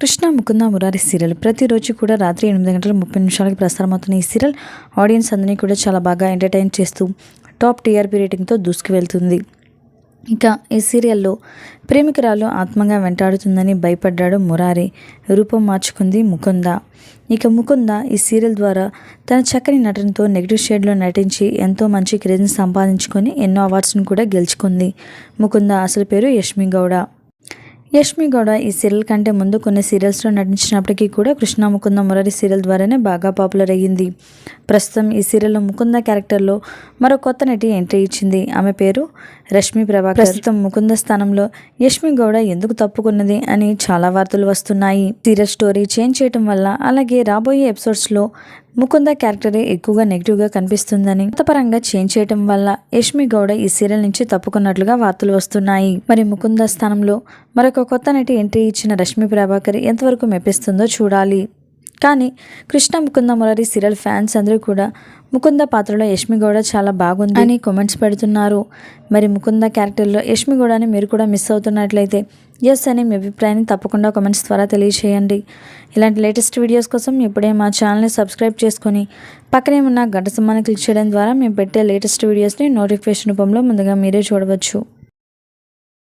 Krishna Mukunda Murari serial. ప్రతిరోజు కూడా రాత్రి ఎనిమిది గంటల ముప్పై నిమిషాలకి ప్రసారం అవుతున్న ఈ సీరియల్ ఆడియన్స్ అందరినీ కూడా చాలా బాగా ఎంటర్టైన్ చేస్తూ టాప్ టీఆర్పీ రేటింగ్తో దూసుకు వెళ్తుంది. ఇక ఈ సీరియల్లో ప్రేమికురాలు ఆత్మగా వెంటాడుతుందని భయపడ్డాడు మురారి. రూపం మార్చుకుంది ముకుంద. ఇక ముకుంద ఈ సీరియల్ ద్వారా తన చక్కని నటనతో నెగిటివ్ షేడ్లో నటించి ఎంతో మంచి క్రేజ్ని సంపాదించుకొని ఎన్నో అవార్డ్స్ను కూడా గెలుచుకుంది. ముకుంద అసలు పేరు యష్మి గౌడ. యష్మి గౌడ ఈ సీరియల్ కంటే ముందు కొన్ని సీరియల్స్లో నటించినప్పటికీ కూడా కృష్ణ ముకుంద మురారి సీరియల్ ద్వారానే బాగా పాపులర్ అయ్యింది. ప్రస్తుతం ఈ సీరియల్లో ముకుంద క్యారెక్టర్లో మరో కొత్త నటి ఎంట్రీ ఇచ్చింది. ఆమె పేరు రష్మి ప్రభాకర్. ప్రస్తుతం ముకుంద స్థానంలో యష్మి గౌడ ఎందుకు తప్పుకున్నది అని చాలా వార్తలు వస్తున్నాయి. సీరియల్ స్టోరీ చేంజ్ చేయటం వల్ల అలాగే రాబోయే ఎపిసోడ్స్లో ముకుంద క్యారెక్టరే ఎక్కువగా నెగిటివ్గా కనిపిస్తుందని మతపరంగా చేంజ్ చేయటం వల్ల యష్మి గౌడ ఈ సీరియల్ నుంచి తప్పుకున్నట్లుగా వార్తలు వస్తున్నాయి. మరి ముకుంద స్థానంలో మరొక కొత్త నటి ఎంట్రీ ఇచ్చిన రష్మి ప్రభాకర్ ఎంతవరకు మెప్పిస్తుందో చూడాలి. కానీ కృష్ణ ముకుంద మురారి సీరియల్ ఫ్యాన్స్ అందరూ కూడా ముకుంద పాత్రలో యష్మి గౌడ చాలా బాగుంది అని కామెంట్స్ పెడుతున్నారు. మరి ముకుంద క్యారెక్టర్లో యష్మి గౌడని మీరు కూడా మిస్ అవుతున్నట్లయితే ఎస్ అని మీ అభిప్రాయాన్ని తప్పకుండా కామెంట్స్ ద్వారా తెలియచేయండి. ఇలాంటి లేటెస్ట్ వీడియోస్ కోసం ఇప్పుడే మా ఛానల్ని సబ్స్క్రైబ్ చేసుకొని పక్కనే ఉన్న గంట సమ్మాన్ని క్లిక్ చేయడం ద్వారా మేము పెట్టే లేటెస్ట్ వీడియోస్ని నోటిఫికేషన్ రూపంలో ముందుగా మీరే చూడవచ్చు.